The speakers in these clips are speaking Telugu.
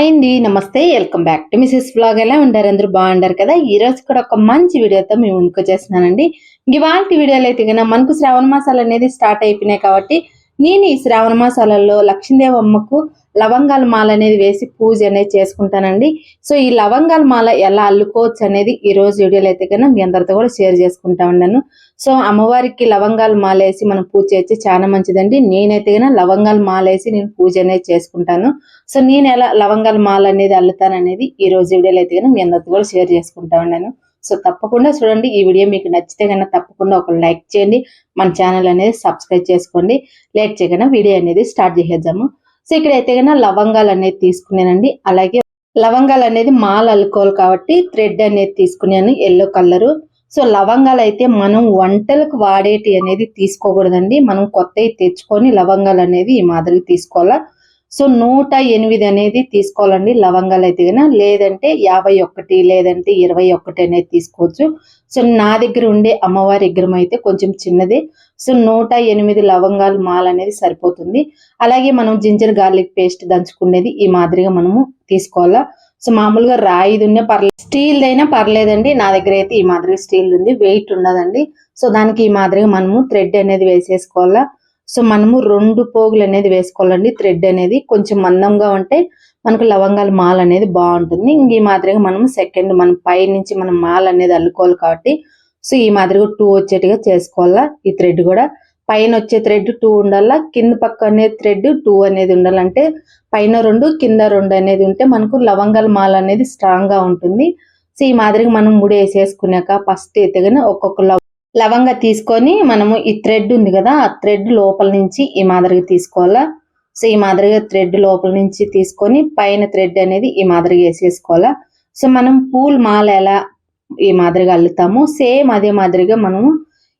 హాయ్ అండి నమస్తే welcome back to Mrs blog. ఎలా ఉంటారు అందరూ బాగుంటారు కదా? ఈ రోజు కూడా ఒక మంచి వీడియోతో మేము ముందుకు వచ్చేస్తున్నానండి. ఇవాళ వీడియోలో అయితే కన్నా మనకు శ్రావణ మాసాలు అనేది స్టార్ట్ అయిపోయినాయి కాబట్టి నేను ఈ శ్రావణ మాసాలలో లక్ష్మీదేవమ్మకు లవంగాల మాల అనేది వేసి పూజ అనేది చేసుకుంటానండి. సో ఈ లవంగాల మాల ఎలా అల్లుకోవచ్చు అనేది ఈ రోజు వీడియోలో అయితే కన్నా మీ అందరితో కూడా షేర్ చేసుకుంటా ఉన్నాను. సో అమ్మవారికి లవంగాలు మాలేసి మనం పూజ చేస్తే చాలా మంచిదండి. నేనైతే కన్నా లవంగాలు మాలేసి నేను పూజ అనేది చేసుకుంటాను. సో నేను ఎలా లవంగాల మాల అనేది అల్లుతాను అనేది ఈ రోజు వీడియోలో అయితే కన్నా మీ అందరితో కూడా షేర్ చేసుకుంటా ఉన్నాను. సో తప్పకుండా చూడండి ఈ వీడియో మీకు నచ్చితే కన్నా తప్పకుండా ఒక లైక్ చేయండి మన ఛానల్ అనేది సబ్స్క్రైబ్ చేసుకోండి. లేట్ చేయకుండా వీడియో అనేది స్టార్ట్ చేసేద్దాము. సో ఇక్కడ అయితే కన్నా లవంగాలు అనేది తీసుకున్నానండి. అలాగే లవంగాలు అనేది మాల్ అల్లుకోవాలి కాబట్టి థ్రెడ్ అనేది తీసుకున్నాను ఎల్లో కలరు. సో లవంగాలు అయితే మనం వంటలకు వాడేటి అనేది తీసుకోకూడదండి. మనం కొత్తవి తెచ్చుకొని లవంగాలు అనేది ఈ మాదిరి తీసుకోవాలా? సో నూట ఎనిమిది అనేది తీసుకోవాలండి. లవంగాలు అయితే కన్నా లేదంటే యాభై ఒకటి లేదంటే ఇరవై ఒకటి అనేది తీసుకోవచ్చు. సో నా దగ్గర ఉండే అమ్మవారి విగ్రహం అయితే కొంచెం చిన్నది. సో నూట ఎనిమిది లవంగాలు మాల అనేది సరిపోతుంది. అలాగే మనం జింజర్ గార్లిక్ పేస్ట్ దంచుకునేది ఈ మాదిరిగా మనము తీసుకోవాలా. సో మామూలుగా రాయిది ఉన్న పర్లేదు స్టీల్ అయినా పర్లేదండి. నా దగ్గర అయితే ఈ మాదిరిగా స్టీల్ ఉంది. వెయిట్ ఉండదండి. సో దానికి ఈ మాదిరిగా మనము థ్రెడ్ అనేది వేసేసుకోవాలా. సో మనము రెండు పోగులు అనేది వేసుకోవాలండి. థ్రెడ్ అనేది కొంచెం మందంగా ఉంటే మనకు లవంగాల మాల అనేది బాగుంటుంది. ఇంక ఈ మాదిరిగా మనం సెకండ్ మనం పై నుంచి మనం మాల అనేది అల్లుకోవాలి కాబట్టి సో ఈ మాదిరిగా టూ వచ్చేట్టుగా చేసుకోవాలా ఈ థ్రెడ్ కూడా. పైన వచ్చే థ్రెడ్ టూ ఉండాలా కింద పక్క అనే థ్రెడ్ టూ అనేది ఉండాలంటే పైన రెండు కింద రెండు అనేది ఉంటే మనకు లవంగాల మాల అనేది స్ట్రాంగ్గా ఉంటుంది. సో ఈ మాదిరిగా మనం ముడి వేసేసుకున్నాక ఫస్ట్ ఎత్తగానే ఒక్కొక్క లవంగా తీసుకొని మనము ఈ థ్రెడ్ ఉంది కదా ఆ థ్రెడ్ లోపల నుంచి ఈ మాదిరిగా తీసుకోవాలా? సో ఈ మాదిరిగా థ్రెడ్ లోపల నుంచి తీసుకొని పైన థ్రెడ్ అనేది ఈ మాదిరిగా వేసేసుకోవాలా? సో మనం పూల్ మాల ఎలా ఈ మాదిరిగా అల్లుతాము. సేమ్ అదే మాదిరిగా మనము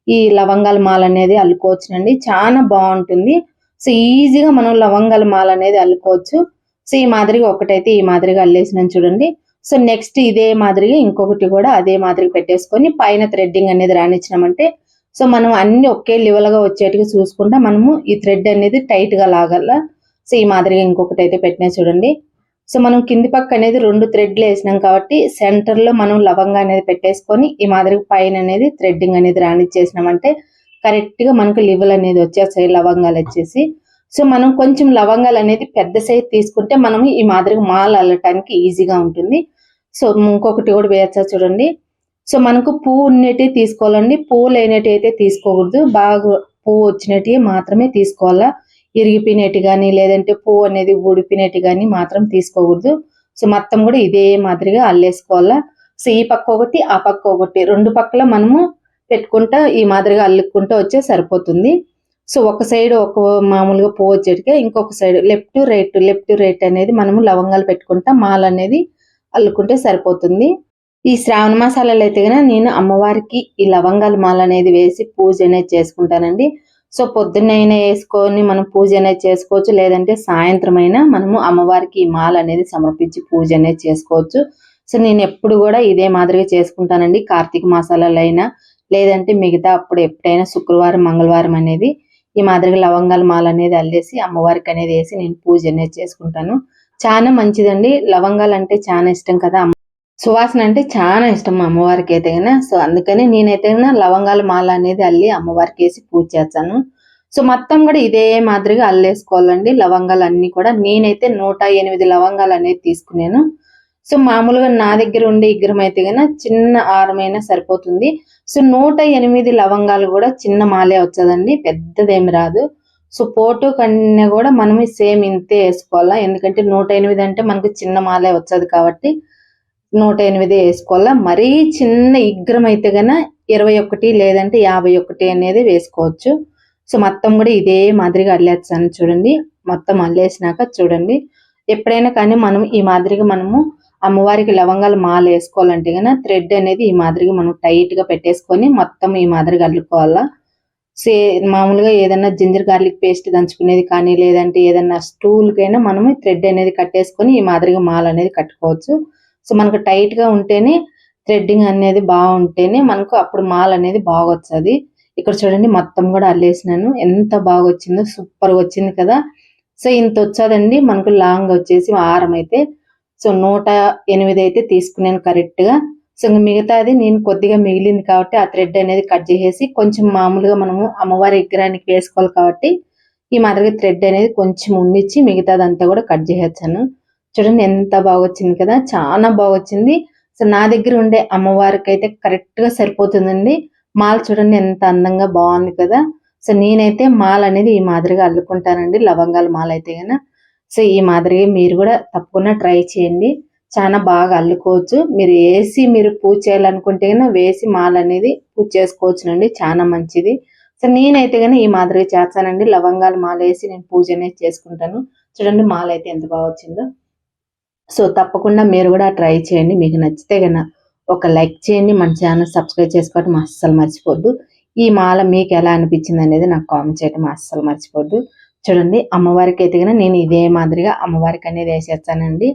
ఈ లవంగాల మాల అనేది అల్లుకోవచ్చునండి. చాలా బాగుంటుంది. సో ఈజీగా మనం లవంగాల మాల అనేది అల్లుకోవచ్చు. సో ఈ మాదిరిగా ఒకటైతే ఈ మాదిరిగా అల్లేసినాను చూడండి. సో నెక్స్ట్ ఇదే మాదిరిగా ఇంకొకటి కూడా అదే మాదిరిగా పెట్టేసుకొని పైన థ్రెడ్డింగ్ అనేది రానిచ్చినామంటే సో మనం అన్ని ఒకే లెవెల్గా వచ్చేట్టుగా చూసుకుంటా మనము ఈ థ్రెడ్ అనేది టైట్గా సో ఈ మాదిరిగా ఇంకొకటి అయితే పెట్టినా చూడండి. సో మనం కింది పక్క అనేది రెండు థ్రెడ్లు వేసినాం కాబట్టి సెంటర్లో మనం లవంగా అనేది పెట్టేసుకొని ఈ మాదిరిగా పైన అనేది థ్రెడ్డింగ్ అనేది రానిచ్చేసినామంటే కరెక్ట్గా మనకు లివల్ అనేది వచ్చేస్తాయి లవంగాలు వచ్చేసి. సో మనం కొంచెం లవంగాలు అనేది పెద్ద సైజ్ తీసుకుంటే మనం ఈ మాదిరిగా మాల అల్లటానికి ఈజీగా ఉంటుంది. సో ఇంకొకటి కూడా వేయచ్చా చూడండి. సో మనకు పువ్వు ఉన్నట్టే తీసుకోవాలండి. పువ్వు లేనట్టు అయితే తీసుకోకూడదు. బాగా పువ్వు వచ్చినట్టు మాత్రమే తీసుకోవాలా. ఇరిగిపోయినట్టు కానీ లేదంటే పువ్వు అనేది ఊడిపోయినట్టు కానీ మాత్రం తీసుకోకూడదు. సో మొత్తం కూడా ఇదే మాదిరిగా అల్లేసుకోవాలా. సో ఈ పక్క ఒకటి ఆ పక్క ఒకటి. రెండు పక్కల మనము పెట్టుకుంటా ఈ మాదిరిగా అల్లుకుంటూ వచ్చే సరిపోతుంది. సో ఒక సైడ్ ఒక మామూలుగా పోవచ్చేటికే ఇంకొక side left right left right అనేది మనము లవంగాలు పెట్టుకుంటా. మాల అనేది అల్లుకుంటే సరిపోతుంది. ఈ శ్రావణ మాసాలలో అయితే కనుక నేను అమ్మవారికి ఈ లవంగాల మాల అనేది వేసి పూజ అనేది చేసుకుంటానండి. సో పొద్దున్నైనా వేసుకొని మనం పూజ అనేది చేసుకోవచ్చు. లేదంటే సాయంత్రం అయినా మనము అమ్మవారికి ఈ మాల అనేది సమర్పించి పూజ అనేది చేసుకోవచ్చు. సో నేను ఎప్పుడు కూడా ఇదే మాదిరిగా చేసుకుంటానండి. కార్తీక మాసాలలో అయినా లేదంటే మిగతా అప్పుడు ఎప్పుడైనా శుక్రవారం మంగళవారం అనేది ఈ మాదిరిగా లవంగాల మాల అనేది అల్లేసి అమ్మవారికి అనేది వేసి నేను పూజ అనేది చేసుకుంటాను. చాలా మంచిదండి. లవంగాలు అంటే చాలా ఇష్టం కదా సువాసన అంటే చాలా ఇష్టం మా అమ్మవారికి అయితే కన్నా సో అందుకని నేనైతే కన్నా లవంగాల మాల అనేది అల్లి అమ్మవారికి వేసి పూజ చేస్తాను. సో మొత్తం కూడా ఇదే మాదిరిగా అల్లేసుకోవాలండి. లవంగాలు అన్ని కూడా నేనైతే నూట ఎనిమిది లవంగాలు అనేది తీసుకున్నాను. సో మామూలుగా నా దగ్గర ఉండే విగ్రహం అయితే కన్నా చిన్న ఆరమైనా సరిపోతుంది. సో నూట ఎనిమిది లవంగాలు కూడా చిన్న మాలే వచ్చదండి. పెద్దదేమి రాదు. సో ఫోటో కన్నా కూడా మనం సేమ్ ఇంతే వేసుకోవాలా? ఎందుకంటే నూట ఎనిమిది అంటే మనకు చిన్న మాలే వచ్చదు కాబట్టి నూట ఎనిమిది వేసుకోవాలా? మరీ చిన్న ఇగ్రం అయితే గన ఇరవై ఒకటి లేదంటే యాభై ఒకటి అనేది వేసుకోవచ్చు. సో మొత్తం కూడా ఇదే మాదిరిగా అల్లేస్తాను చూడండి. మొత్తం అల్లేసినాక చూడండి. ఎప్పుడైనా కానీ మనం ఈ మాదిరిగా మనము అమ్మవారికి లవంగాలు మాల వేసుకోవాలంటే కనుక థ్రెడ్ అనేది ఈ మాదిరిగా మనం టైట్గా పెట్టేసుకొని మొత్తం ఈ మాదిరిగా అల్లుకోవాలా? సే మామూలుగా ఏదన్నా జింజర్ గార్లిక్ పేస్ట్ దంచుకునేది కానీ లేదంటే ఏదన్నా స్టూల్కైనా మనము థ్రెడ్ అనేది కట్టేసుకొని ఈ మాదిరిగా మాల అనేది కట్టుకోవచ్చు. సో మనకు టైట్గా ఉంటేనే థ్రెడ్డింగ్ అనేది బాగుంటేనే మనకు అప్పుడు మాల అనేది బాగా వచ్చేది ఇక్కడ చూడండి మొత్తం కూడా అల్లేసినాను. ఎంత బాగా వచ్చిందో సూపర్గా వచ్చింది కదా. సో ఇంత వచ్చేదండి. మనకు లాంగ్ వచ్చేసి ఆరం అయితే సో నూట ఎనిమిది అయితే తీసుకున్నాను కరెక్ట్గా. సో ఇంక మిగతాది నేను కొద్దిగా మిగిలింది కాబట్టి ఆ థ్రెడ్ అనేది కట్ చేసేసి కొంచెం మామూలుగా మనము అమ్మవారి విగ్రహానికి వేసుకోవాలి కాబట్టి ఈ మాదిరిగా థ్రెడ్ అనేది కొంచెం ఉండిచ్చి మిగతాదంతా కూడా కట్ చేసేసాను చూడండి ఎంత బాగా వచ్చింది కదా చాలా బాగా వచ్చింది సో నా దగ్గర ఉండే అమ్మవారికి అయితే కరెక్ట్గా సరిపోతుందండి. మాల్ చూడండి ఎంత అందంగా బాగుంది కదా. సో నేనైతే మాల్ అనేది ఈ మాదిరిగా అల్లుకుంటానండి లవంగాల మాల్ అయితే గన సో ఈ మాదిరిగా మీరు కూడా తప్పకుండా ట్రై చేయండి. చాలా బాగా అల్లుకోవచ్చు. మీరు వేసి మీరు పూజ చేయాలనుకుంటే కన్నా వేసి మాల అనేది పూజ చేసుకోవచ్చునండి. చాలా మంచిది. సో నేనైతే కానీ ఈ మాదిరిగా చేస్తానండి. లవంగాలు మాల వేసి నేను పూజ అనేది చేసుకుంటాను. చూడండి మాల అయితే ఎంత బాగా వచ్చిందో. సో తప్పకుండా మీరు కూడా ట్రై చేయండి. మీకు నచ్చితే కన్నా ఒక లైక్ చేయండి. మన ఛానల్ సబ్స్క్రైబ్ చేసుకోవడం అస్సలు మర్చిపోద్దు. ఈ మాల మీకు ఎలా అనిపించింది అనేది నాకు కామెంట్ చేయడం అస్సలు మర్చిపోద్దు. చూడండి అమ్మవారికి అయితే నేను ఇదే మాదిరిగా అమ్మవారికి అనేది వేసేస్తానండి.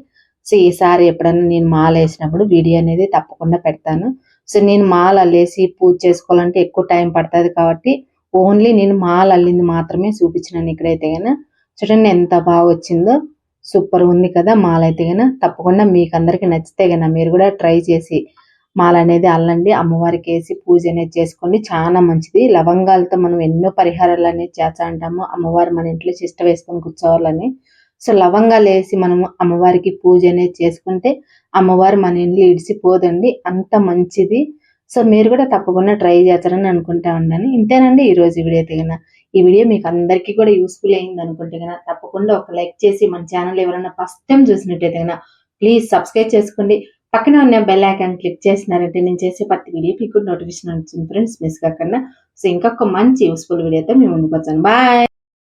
సో ఈసారి ఎప్పుడైనా నేను మాల వేసినప్పుడు వీడియో అనేది తప్పకుండా పెడతాను. సో నేను మాల అల్లేసి పూజ చేసుకోవాలంటే ఎక్కువ టైం పడుతుంది కాబట్టి ఓన్లీ నేను మాల అల్లింది మాత్రమే చూపించినాను ఇక్కడైతే కన్నా చూడండి ఎంత బాగా వచ్చిందో. సూపర్ ఉంది కదా మాల అయితే గన తప్పకుండా మీకు అందరికీ నచ్చితే గన మీరు కూడా ట్రై చేసి మాల అనేది అల్లండి అమ్మవారికి వేసి పూజ అనేది చేసుకోండి. చాలా మంచిది. లవంగాలతో మనం ఎన్నో పరిహారాలు అనేది చేస్తా ఉంటాము అమ్మవారు మన ఇంట్లో చిష్ట వేసుకొని కూర్చోవాలని. సో లవంగాలు వేసి మనము అమ్మవారికి పూజ అనేది చేసుకుంటే అమ్మవారు మన ఇంట్లో ఇడిసిపోదండి. అంత మంచిది. సో మీరు కూడా తప్పకుండా ట్రై చేస్తారని అనుకుంటా ఉన్నాను. ఇంతేనండి ఈ రోజు వీడియో దిగిన ఈ వీడియో మీకు అందరికీ కూడా యూస్ఫుల్ అయింది అనుకుంటే కనుక తప్పకుండా ఒక లైక్ చేసి మన ఛానల్ ఎవరైనా ఫస్ట్ టైం చూసినట్టయితే కనుక ప్లీజ్ సబ్స్క్రైబ్ చేసుకోండి. పక్కన ఉన్న బెల్ ఐకాన్ క్లిక్ చేసినారంటే నేను చేసే ప్రతి వీడియో మీకు నోటిఫికేషన్ వచ్చింది ఫ్రెండ్స్ మిస్ కాకుండా. సో ఇంకొక మంచి యూస్ఫుల్ వీడియోతో మేము ముందుకు వచ్చాను బాయ్